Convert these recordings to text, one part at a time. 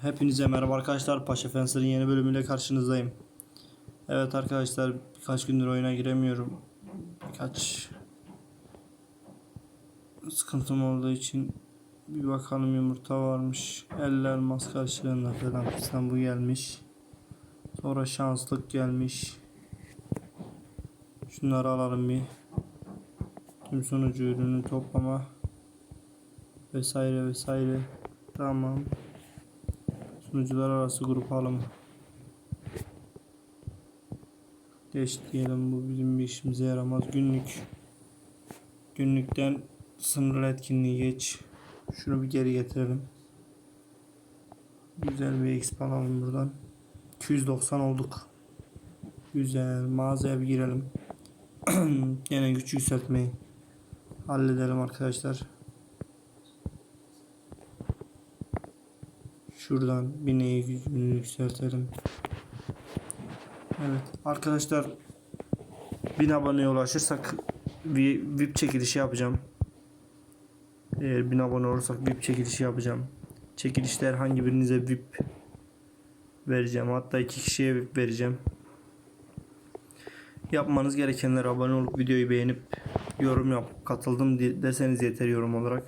Hepinize merhaba arkadaşlar. Paşa Fencer'ın yeni bölümüyle karşınızdayım. Evet arkadaşlar birkaç gündür oyuna giremiyorum. Birkaç sıkıntım olduğu için bir bakalım yumurta varmış. Eller mas karşılığında falan fistan bu gelmiş. Sonra şanslık gelmiş. Şunları alalım bir. Tüm sonucu ürünü toplama vesaire vesaire. Tamam. Sunucular arası grup alımı. Geç diyelim bu bizim bir işimize yaramaz. Günlük. Günlükten sınırlı etkinliği geç. Şunu bir geri getirelim. Güzel bir exp alalım buradan. 290 olduk. Güzel. Mağazaya bir girelim. Gene güç yükseltmeyi halledelim arkadaşlar. Şuradan bineği gücünü yükseltelim. Evet arkadaşlar 1000 aboneye ulaşırsak VIP çekilişi yapacağım. Eğer 1000 abone olursak VIP çekilişi yapacağım. Çekilişte herhangi birinize VIP vereceğim. Hatta iki kişiye VIP vereceğim. Yapmanız gerekenler abone olup videoyu beğenip yorum yap katıldım de- deseniz yeter yorum olarak.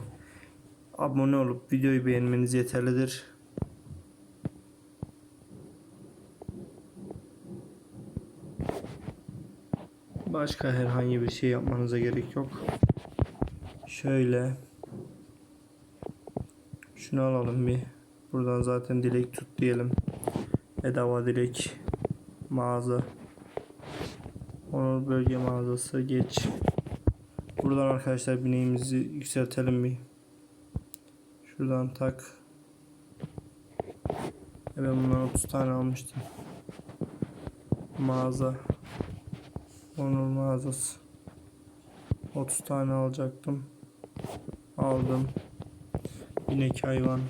Abone olup videoyu beğenmeniz yeterlidir. Başka herhangi bir şey yapmanıza gerek yok. Şöyle şunu alalım bir. Buradan zaten dilek tut diyelim. Bedava dilek mağaza. Onur bölge mağazası geç. Buradan arkadaşlar bineğimizi yükseltelim bir. Şuradan tak. E Ben bundan 30 tane almıştım. Mağaza. Onur mağazası. 30 tane alacaktım. Aldım. İnek hayvan.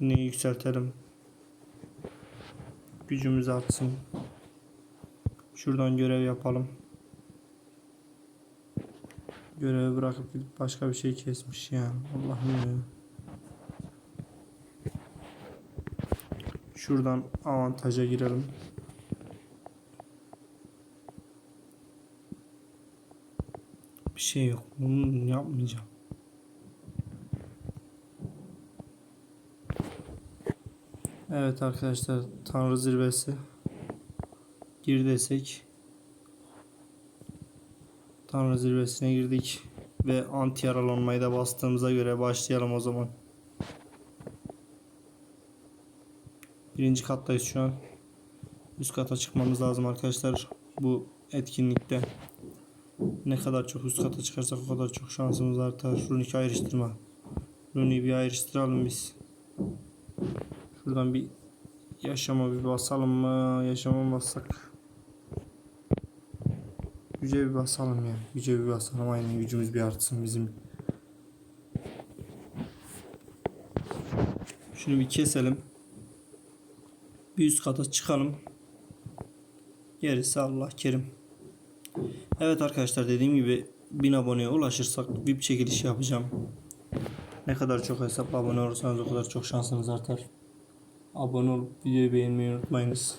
Yine yükseltelim. Gücümüz artsın. Şuradan görev yapalım. Görevi bırakıp gidip başka bir şey kesmiş ya. Allah'ım ya. Şuradan avantaja girelim. Şey yok. Bunu yapmayacağım. Evet arkadaşlar Tanrı zirvesi gir desek Tanrı zirvesine girdik ve anti yaralanmayı da bastığımıza göre başlayalım o zaman. Birinci kattayız şu an. Üst kata çıkmamız lazım arkadaşlar. Bu etkinlikte ne kadar çok üst kata çıkarsak o kadar çok şansımız artar. Runik ayrıştırma. Runik'i bir ayrıştıralım biz. Şuradan bir yaşama bir basalım mı? Yaşama bassak. Güce bir basalım ya. Güce bir basalım. Aynen gücümüz bir artsın bizim. Şunu bir keselim. Bir üst kata çıkalım. Gerisi Allah kerim. Evet arkadaşlar dediğim gibi 1000 aboneye ulaşırsak VIP çekilişi yapacağım. Ne kadar çok hesap abone olursanız o kadar çok şansınız artar. Abone olup videoyu beğenmeyi unutmayınız.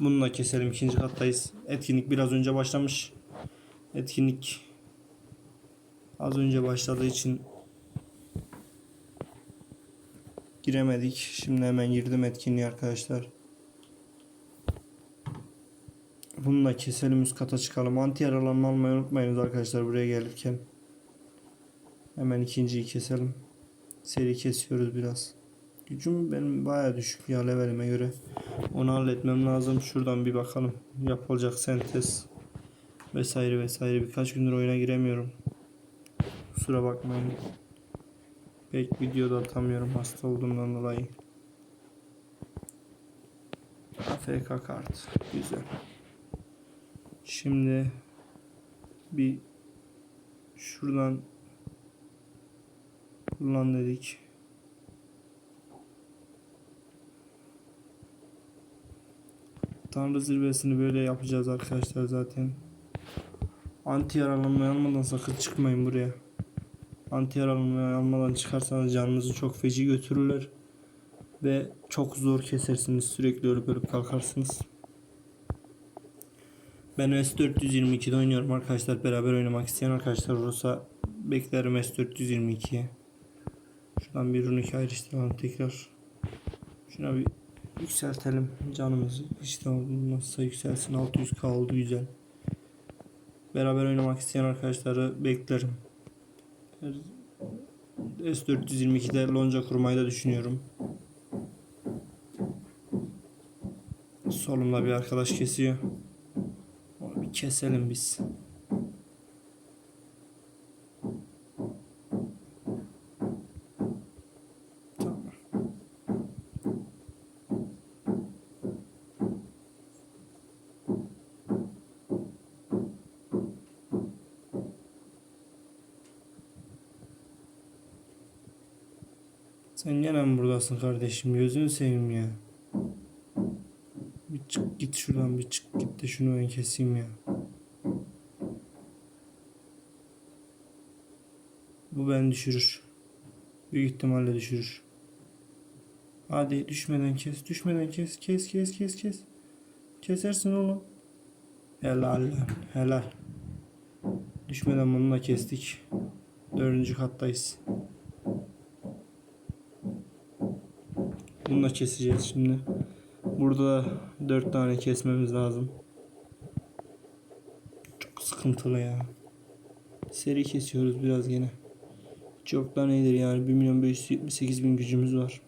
Bununla keselim. ikinci kattayız. Etkinlik biraz önce başlamış. Etkinlik az önce başladığı için giremedik. Şimdi hemen girdim etkinliğe arkadaşlar. Bununla keselim üst kata çıkalım. Anti yaralanma almayı unutmayınız arkadaşlar buraya gelirken. Hemen ikinciyi keselim. Seri kesiyoruz biraz. Gücüm benim baya düşük ya levelime göre. Onu halletmem lazım. Şuradan bir bakalım. Yapılacak sentez vesaire vesaire. Birkaç gündür oyuna giremiyorum. Kusura bakmayın. Pek video da atamıyorum hasta olduğumdan dolayı. AFK kart. Güzel. Şimdi bir şuradan kullan dedik. Tanrı zirvesini böyle yapacağız arkadaşlar zaten. Anti yaralanmayı almadan sakın çıkmayın buraya. Anti yaralanmayı almadan çıkarsanız canınızı çok feci götürürler. Ve çok zor kesersiniz. Sürekli ölüp ölüp kalkarsınız. Ben S422'de oynuyorum arkadaşlar. Beraber oynamak isteyen arkadaşlar olursa beklerim S422'ye. Şuradan bir runik ayrıştıralım tekrar. Şuna bir yükseltelim canımızı. İşte olmazsa yükselsin. 600k oldu güzel. Beraber oynamak isteyen arkadaşları beklerim. S422'de lonca kurmayı da düşünüyorum. Solumda bir arkadaş kesiyor. Onu bir keselim biz. Sen gene mi buradasın kardeşim? Gözünü seveyim ya. Bir çık git şuradan bir çık git de şunu ben keseyim ya. Bu beni düşürür. Büyük ihtimalle düşürür. Hadi düşmeden kes, düşmeden kes, kes, kes, kes, kes. Kesersin oğlum. Helal helal. Düşmeden bunu da kestik. Dördüncü kattayız. Bunu da keseceğiz şimdi. Burada dört tane kesmemiz lazım. Çok sıkıntılı ya. Seri kesiyoruz biraz gene. Çok da nedir yani 1 milyon 578 bin gücümüz var.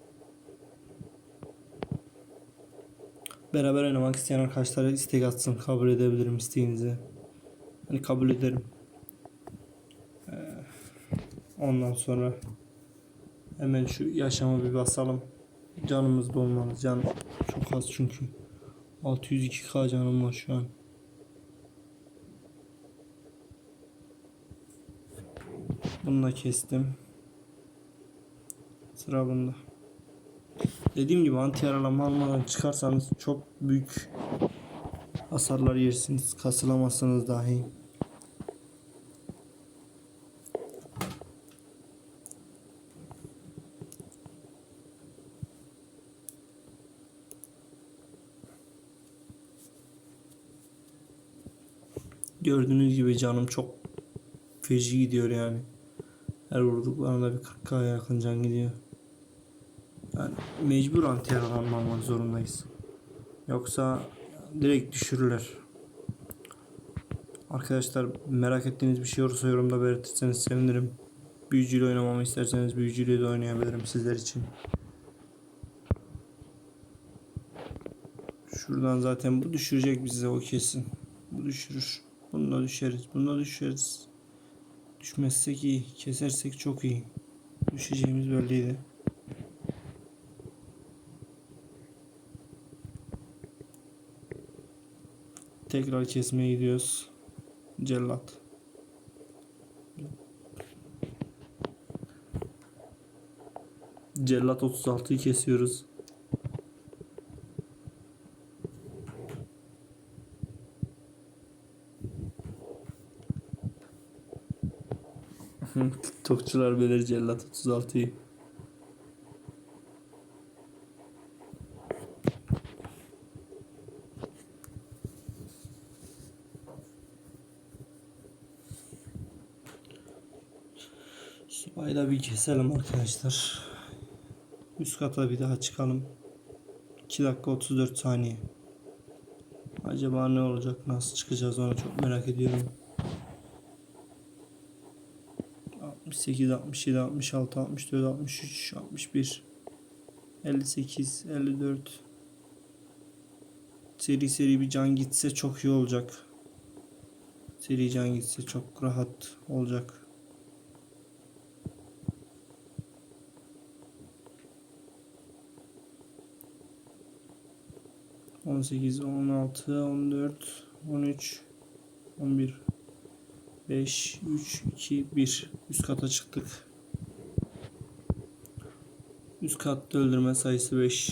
Beraber oynamak isteyen arkadaşlara istek atsın. Kabul edebilirim isteğinizi. Hani kabul ederim. Ee, ondan sonra hemen şu yaşama bir basalım. Canımız dolmalı. Can çok az çünkü. 602k canım var şu an. Bunu da kestim. Sıra bunda. Dediğim gibi anti yaralama almadan çıkarsanız çok büyük hasarlar yersiniz. Kasılamazsınız dahi. Gördüğünüz gibi canım çok feci gidiyor yani. Her vurduklarında bir 40k yakın can gidiyor. Yani mecbur anti yaralanma almak zorundayız. Yoksa direkt düşürürler. Arkadaşlar merak ettiğiniz bir şey olursa yorumda belirtirseniz sevinirim. Büyücüyle oynamamı isterseniz büyücüyle de oynayabilirim sizler için. Şuradan zaten bu düşürecek bize o kesin. Bu düşürür. Bununla düşeriz. Bununla düşeriz. Düşmezsek iyi. Kesersek çok iyi. Düşeceğimiz belliydi. Tekrar kesmeye gidiyoruz. Cellat. Cellat 36'yı kesiyoruz. TikTokçular bilir Cellat 36'yı. Subayı da bir keselim arkadaşlar. Üst kata bir daha çıkalım. 2 dakika 34 saniye. Acaba ne olacak? Nasıl çıkacağız onu çok merak ediyorum. 68, 67, 66, 64, 63, 61, 58, 54. Seri seri bir can gitse çok iyi olacak. Seri can gitse çok rahat olacak. On sekiz, on altı, on dört, on üç, 11 5 3 2 1 üst kata çıktık. Üst katta öldürme sayısı 5.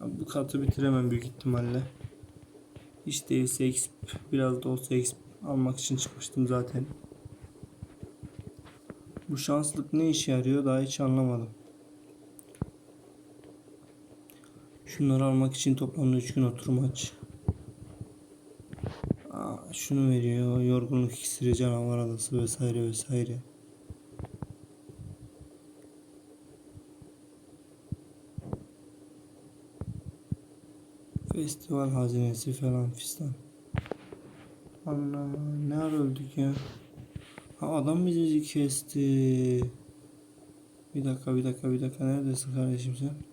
Bu katı bitiremem büyük ihtimalle. Hiç değilse exp biraz da olsa exp almak için çıkmıştım zaten. Bu şanslık ne işe yarıyor daha hiç anlamadım. Şunları almak için toplamda 3 gün oturum aç. Şunu veriyor. Yorgunluk iksiri, canavar adası vesaire vesaire. Festival hazinesi falan fistan. Allah ne ara öldük ya. Ha adam bizi kesti. Bir dakika bir dakika bir dakika neredesin kardeşim sen?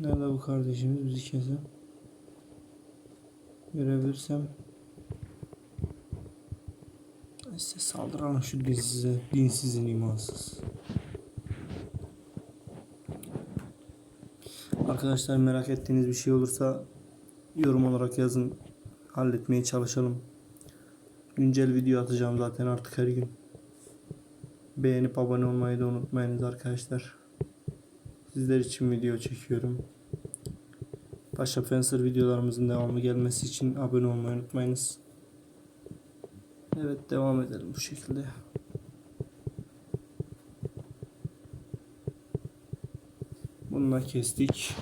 Nerede bu kardeşimiz bizi kesen? Görebilirsem. İşte saldıralım şu dinsize, dinsizin imansız. Arkadaşlar merak ettiğiniz bir şey olursa yorum olarak yazın. Halletmeye çalışalım. Güncel video atacağım zaten artık her gün. Beğenip abone olmayı da unutmayınız arkadaşlar. Sizler için video çekiyorum. Paşa Fencer videolarımızın devamı gelmesi için abone olmayı unutmayınız. Evet devam edelim bu şekilde. Bununla kestik.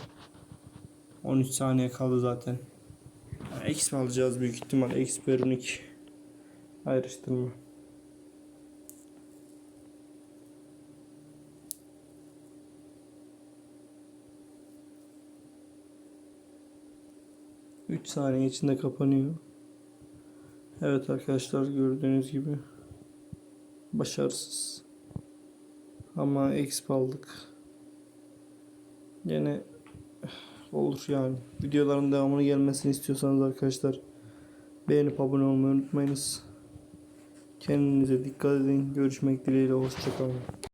13 saniye kaldı zaten. Exp alacağız büyük ihtimal. Exp Verunik. Ayrıştırma. Üç saniye içinde kapanıyor. Evet arkadaşlar gördüğünüz gibi başarısız. Ama exp aldık. Yine olur yani. Videoların devamını gelmesini istiyorsanız arkadaşlar beğenip abone olmayı unutmayınız. Kendinize dikkat edin. Görüşmek dileğiyle. Hoşçakalın.